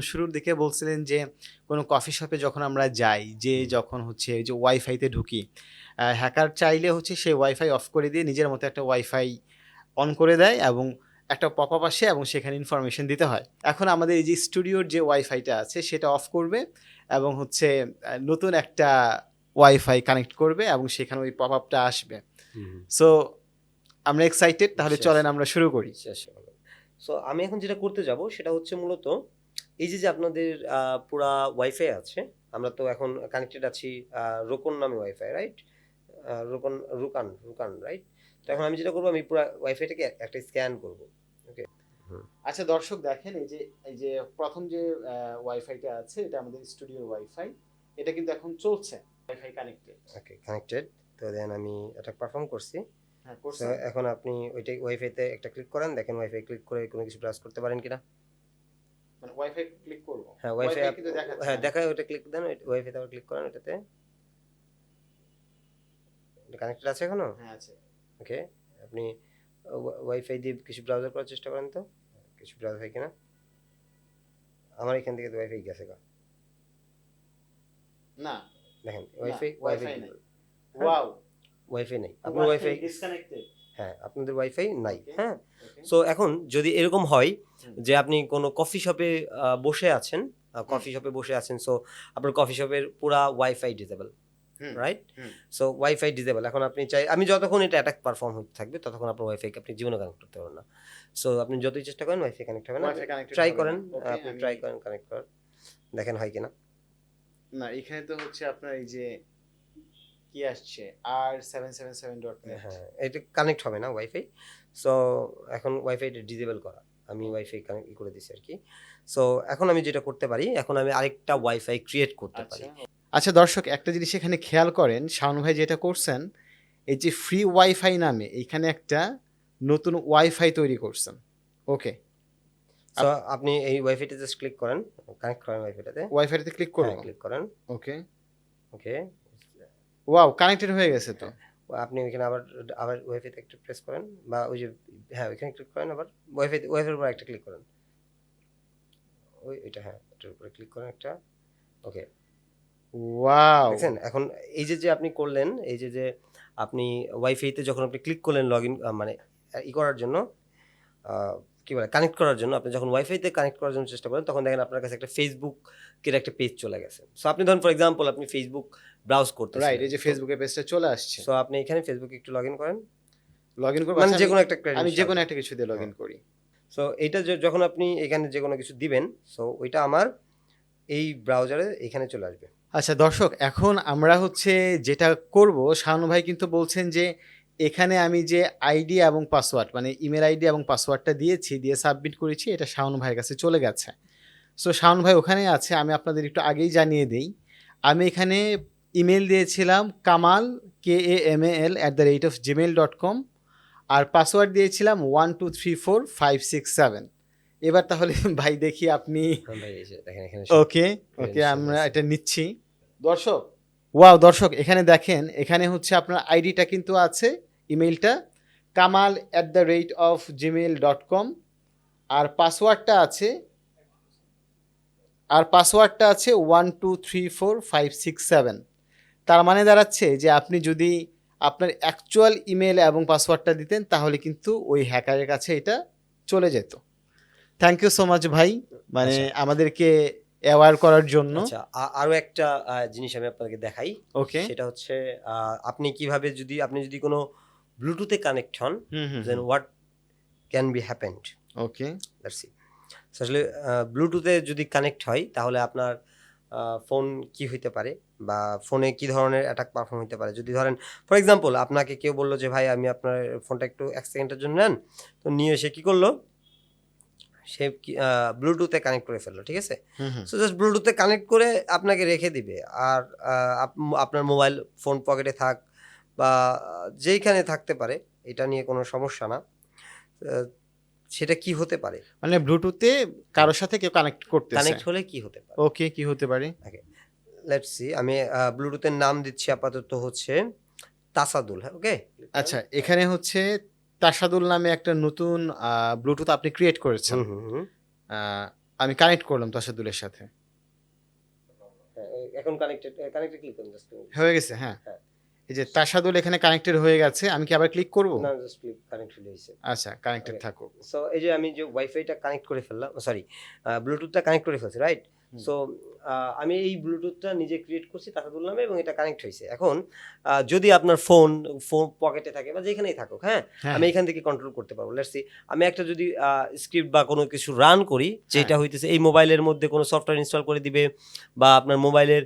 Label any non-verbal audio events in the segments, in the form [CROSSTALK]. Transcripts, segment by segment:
শুরুর দিকে বলছিলেন যে কোনো কফি শপে যখন আমরা যাই যে যখন হচ্ছে যে ওয়াইফাইতে ঢুকি হ্যাকার চাইলে হচ্ছে সেই ওয়াইফাই অফ করে দিয়ে নিজের মতো একটা ওয়াইফাই অন করে দেয় এবং একটা পপ আপ আসে এবং সেখানে ইনফরমেশন দিতে হয়। এখন আমাদের এই যে স্টুডিওর যে ওয়াইফাইটা আছে সেটা অফ করবে এবং হচ্ছে নতুন একটা ওয়াইফাই কানেক্ট করবে এবং সেখানে ওই পপ আপটা আসবে। সো আমরা এক্সাইটেড তাহলে. চলেন আমরা শুরু করি। সো আমি এখন যেটা করতে যাব সেটা হচ্ছে মূলত এই যে যে আপনাদের পুরা ওয়াইফাই আছে আমরা তো এখন কানেক্টেড আছি রোকন নামে WiFi right Rokon Rukan Rukan right তো এখন আমি যেটা করব আমি পুরো ওয়াইফাইটাকে একটা স্ক্যান করব আচ্ছা দর্শক দেখেন এই যে এই যে প্রথম যে ওয়াইফাইটা আছে এটা আমাদের স্টুডিওর ওয়াইফাই এটা কিন্তু এখন চলছে ওয়াইফাই কানেক্টেড ওকে কানেক্টেড তো দেন আমি এটা পারফর্ম করছি। হ্যাঁ এখন আপনি ওইটাই ওয়াইফাইতে একটা ক্লিক করেন দেখেন ওয়াইফাই ক্লিক করে কোনো কিছু ব্রাউজ করতে পারেন কিনা। মানে ওয়াইফাই ক্লিক করব। হ্যাঁ ওয়াইফাই কিন্তু দেখাচ্ছে হ্যাঁ। দেখায় ওটা ক্লিক দেন ওয়াইফাইতে আবার ক্লিক করেন ওটাতে কানেক্টেড আছে এখনও? হ্যাঁ আছে। ওকে আপনি ওয়াইফাই দিয়ে কিছু ব্রাউজার করার চেষ্টা করেন তো। কিছু ব্রাউজার হয় কিনা? আমার এখান থেকে তো ওয়াইফাই গেছে গা। না। দেখেন ওয়াইফাই ওয়াইফাই নাই। হ্যাঁ। ওয়াও ওয়াইফাই নেই। আপনার ওয়াইফাই ডিসকানেক্টেড হ্যাঁ আপনাদের ওয়াইফাই নাই হ্যাঁ? সো এখন যদি এরকম হয় যে আপনি কোনো কফি শপে বসে আছেন কফি শপে বসে আছেন সো আপনার কফি শপের পুরা WiFi disable right so WiFi disable এখন আপনি চাই আমি যতক্ষণ এটা অ্যাটাক পারফর্ম হতে থাকবে ততক্ষণ আপনার ওয়াইফাই আপনি জীবনে কানেক্ট করতে পারবেন না। সো আপনি যতই চেষ্টা করেন ওয়াইফাই কানেক্ট হবে না। ট্রাই করেন আপনি ট্রাই করেন কানেক্ট করেন দেখেন হয় কিনা। না এখানে তো হচ্ছে আপনার এই যে কি আসছে? R seven seven seven dot হ্যাঁ এটা কানেক্ট হবে না ওয়াইফাই সো এখন ওয়াইফাইটা ডিসেবল করা। আমি ওয়াইফাই কানেক্ট করে দিছি আর কি সো এখন আমি যেটা করতে পারি এখন আমি আরেকটা ওয়াইফাই ক্রিয়েট করতে পারি। আচ্ছা দর্শক একটা জিনিস এখানে খেয়াল করেন শাওন ভাই যেটা করছেন এই যে ফ্রি ওয়াইফাই নামে এখানে একটা নতুন ওয়াইফাই তৈরি করছেন। ওকে সো আপনি এই ওয়াইফাইতে জাস্ট ক্লিক করেন কানেক্ট করেন ওয়াইফাইটাতে ওয়াইফাইতে ক্লিক হ্যাঁ ক্লিক করেন। ওকে ওকে ওয়াও কানেক্টেড হয়ে গেছে তো। আপনি ওইখানে আবার আবার ওয়াইফাইতে একটা প্রেস করেন বা ওই যে হ্যাঁ ওইখানে ক্লিক করেন আবার ওয়াইফাই ওয়াইফাইয়ের উপর একটা ক্লিক করেন। ওই এটা হ্যাঁ এটার উপরে ক্লিক করেন একটা। ওকে ওয়াও দেখছেন? এখন এই যে যে আপনি করলেন এই যে যে আপনি ওয়াইফাইতে যখন আপনি ক্লিক করলেন লগ ইন মানে ই করার জন্য কি বলে কানেক্ট করার জন্য আপনি যখন ওয়াইফাইতে কানেক্ট করার জন্য চেষ্টা করেন তখন দেখেন আপনার কাছে একটা ফেসবুকের একটা পেজ চলে গেছে। সো আপনি ধরুন ফর এক্সাম্পল আপনি ফেসবুক ব্রাউজ করতে রাইট এই যে ফেসবুকের পেজটা চলে আসছে। সো আপনি এখানে ফেসবুকে একটু লগ ইন করেন। লগ ইন করব মানে আচ্ছা, যে কোনো একটা আমি যে কোনো একটা কিছু দিয়ে লগ ইন হ্যাঁ। করি। সো এটা যখন আপনি এখানে যে কোনো কিছু দিবেন সো ওইটা আমার এই ব্রাউজারে এখানে চলে আসবে। আচ্ছা দর্শক এখন আমরা হচ্ছে যেটা করব শাহানু ভাই কিন্তু বলছেন যে এখানে আমি যে আইডি এবং পাসওয়ার্ড মানে ইমেল আইডি এবং পাসওয়ার্ডটা দিয়েছি দিয়ে সাবমিট করেছি এটা শাহানু ভাইয়ের কাছে চলে গেছে। সো শাহানু ভাই ওখানে আছে আমি আপনাদের একটু আগেই জানিয়ে দিই। আমি এখানে ইমেল দিয়েছিলাম Kamal K A M A L at the rate of Gmail dot com R password দিয়েছিলাম one two three four five six seven এবার তাহলে [LAUGHS] ভাই দেখি আপনি ওকে ওকে আমরা এটা নিচ্ছি। দর্শক। ওয়াও দর্শক এখানে দেখেন এখানে হচ্ছে আপনার আইডিটা কিন্তু আছে ইমেলটা Kamal at the rate of Gmail dot com আর পাসওয়ার্ডটা আছে আর পাসওয়ার্ডটা আছে one two three four five six seven তার মানে দাঁড়াচ্ছে যে আপনি যদি আপনার অ্যাকচুয়াল ইমেল এবং পাসওয়ার্ডটা দিতেন তাহলে কিন্তু ওই হ্যাকারের কাছে এটা চলে যেত। থ্যাংক ইউ সো মাচ ভাই। মানে আচ্ছা। আমাদেরকে অ্যাওয়ার করার জন্য। আচ্ছা আ- একটা জিনিস আমি আপনাকে দেখাই। ওকে সেটা হচ্ছে আপনি কীভাবে যদি আপনি যদি কোনো ব্লুটুথে কানেক্ট হন hmm hmm then what can be happened okay that's it আসলে ব্লুটুথে যদি কানেক্ট হয় তাহলে আপনার ফোন কি হইতে পারে? বা ফোনে কি ধরনের অ্যাটাক পারফর্ম হইতে পারে? যদি ধরেন ফর এক্সাম্পল আপনাকে কেউ বলল যে ভাই আমি আপনার ফোনটা একটু এক সেকেন্ডের জন্য নেন। তো নিয়ে এসে কি করল? সে ব্লুটুথে কানেক্ট করে ফেলল ঠিক আছে? সো জাস্ট ব্লুটুথে কানেক্ট করে আপনাকে রেখে দিবে। আর আপনার মোবাইল ফোন পকেটে থাক বা যেইখানে থাকতে পারে এটা নিয়ে কোনো সমস্যা না। সেটা কি হতে পারে? মানে ব্লুটুথে কারোর সাথে কেউ কানেক্ট করতে কানেক্ট হলে কি হতে পারে? ওকে কি হতে পারে? লেটস সি আমি ব্লুটুথের নাম দিচ্ছি আপাতত হচ্ছে তাসাদুল হ্যাঁ ওকে আচ্ছা এখানে হচ্ছে তাসাদুল নামে একটা নতুন ব্লুটুথ আপনি ক্রিয়েট করেছেন। আমি কানেক্ট করলাম তাসাদুলের সাথে। হ্যাঁ, এখন কানেক্টেড কানেক্টেড ক্লিক করুন জাস্ট হয়ে গেছে হ্যাঁ। হ্যাঁ। এই যে তাসাদুল এখানে কানেক্টেড হয়ে গেছে আমি কি আবার ক্লিক করব? না জাস্ট ক্লিক কানেক্ট হয়ে গেছে। আচ্ছা কানেক্টেড. থাকুক। সো এই যে আমি যে ওয়াইফাইটা কানেক্ট করে ফেললাম সরি ব্লুটুথটা কানেক্ট করে ফেলছি রাইট। সো আমি এই ব্লুটুথটা নিজে ক্রিয়েট করছি টাকা নামে এবং এটা কানেক্ট হয়েছে। এখন যদি আপনার ফোন ফোন পকেটে থাকে বা যেখানেই থাকুক হ্যাঁ? হ্যাঁ। আমি এখান থেকে কন্ট্রোল করতে পারব। লেটস সি আমি একটা যদি স্ক্রিপ্ট বা কোনো কিছু রান করি যেটা হ্যাঁ। হইতেছে এই মোবাইলের মধ্যে কোনো সফটওয়্যার ইনস্টল করে দিবে বা আপনার মোবাইলের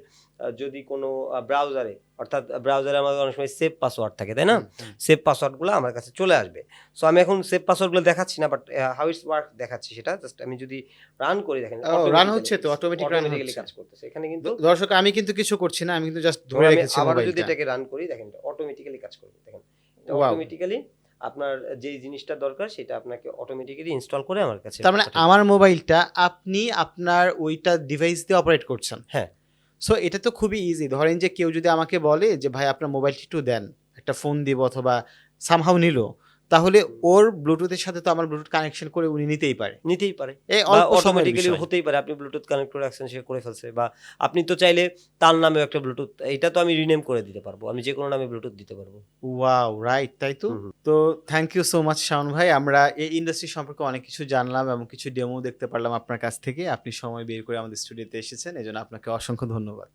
যদি কোনো ব্রাউজারে অর্থাৎ ব্রাউজারে আমাদের অনেক সময় সেভ পাসওয়ার্ড থাকে তাই না। সেভ পাসওয়ার্ডগুলো আমার কাছে চলে আসবে সো আমি এখন সেভ পাসওয়ার্ডগুলো দেখাচ্ছি না বাট হাউ ইটস ওয়ার্ক দেখাচ্ছি সেটা জাস্ট আমি যদি রান করি দেখেন run হচ্ছে তো, run অটোমেটিক্যালি হচ্ছে। কাজ করতেছে এখানে কিন্তু দর্শক আমি কিন্তু কিছু করছি না আমি কিন্তু জাস্ট ধরে রেখেছি আবারও যদি এটাকে রান করি দেখেন অটোমেটিক্যালি কাজ করবে দেখেন. অটোমেটিক্যালি আপনার যেই জিনিসটা দরকার সেটা আপনাকে অটোমেটিক্যালি ইনস্টল করে আমার কাছে তার মানে আমার মোবাইলটা আপনি আপনার ওইটা ডিভাইস দিয়ে অপারেট করছেন হ্যাঁ। সো এটা তো খুবই ইজি ধরেন যে কেউ যদি আমাকে বলে যে, ভাই, আপনার মোবাইলটি একটু দেন। একটা ফোন দিব অথবা সামহাও নিল। তাহলে ওর ব্লুটুথের সাথে তো আমার ব্লুটুথ কানেকশন করে উনি নিতেই পারে। নিতেই পারে। অটোমেটিক্যালি হতেই পারে। আপনি ব্লুটুথ কানেক্ট করে রাখছেন সে করে ফেলছে। বা আপনি তো চাইলে তার নামে একটা ব্লুটুথ এটা তো আমি রিনেম করে দিতে পারব। আমি যে কোনো নামে ব্লুটুথ দিতে পারব। ওয়াও রাইট তাই তো। তো thank you so much Shaon ভাই। আমরা এই ইন্ডাস্ট্রি সম্পর্কে অনেক কিছু জানলাম এবং কিছু ডেমো দেখতে পারলাম আপনার কাছ থেকে। আপনি সময় বের করে আমাদের স্টুডিওতে এসেছেন এজন্য আপনাকে অসংখ্য ধন্যবাদ।